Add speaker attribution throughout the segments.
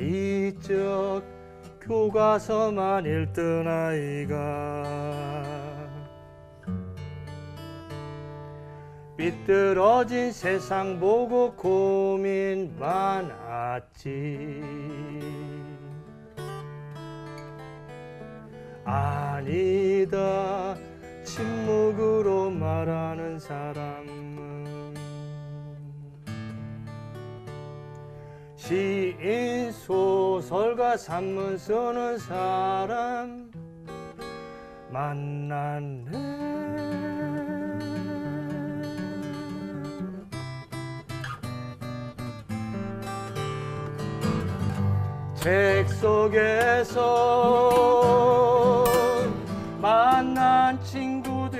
Speaker 1: 이적 교과서만 읽던 아이가 삐뚤어진 세상 보고 고민 많았지. 아니다. 침묵으로 말하는 사람은 시인 소설가 산문 쓰는 사람 만났네. 책 속에서 만난 친구들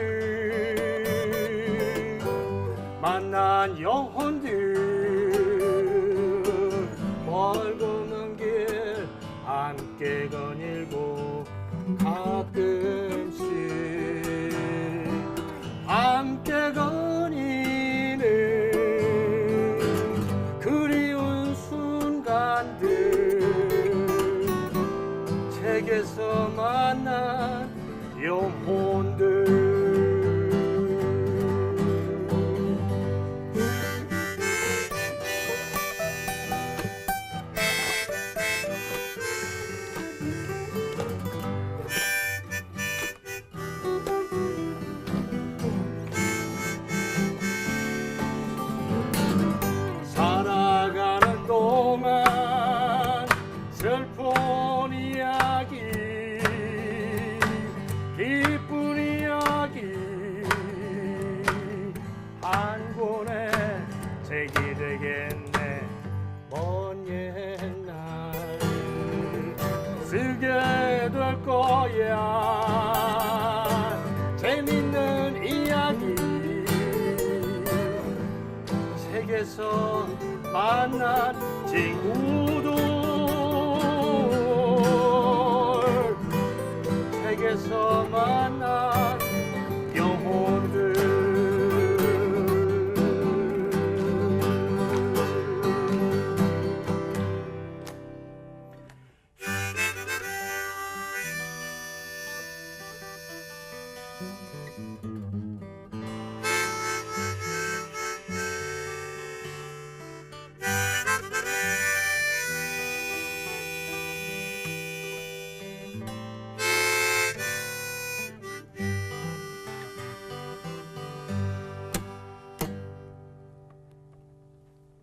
Speaker 1: 만난 영혼들 가끔씩 함께 거니는 그리운 순간들. 책에서 만난 영혼들 책이 되겠네. 먼 옛날 쓰게 될 거야. 재밌는 이야기. 책에서 만난 친구들. 책에서 만난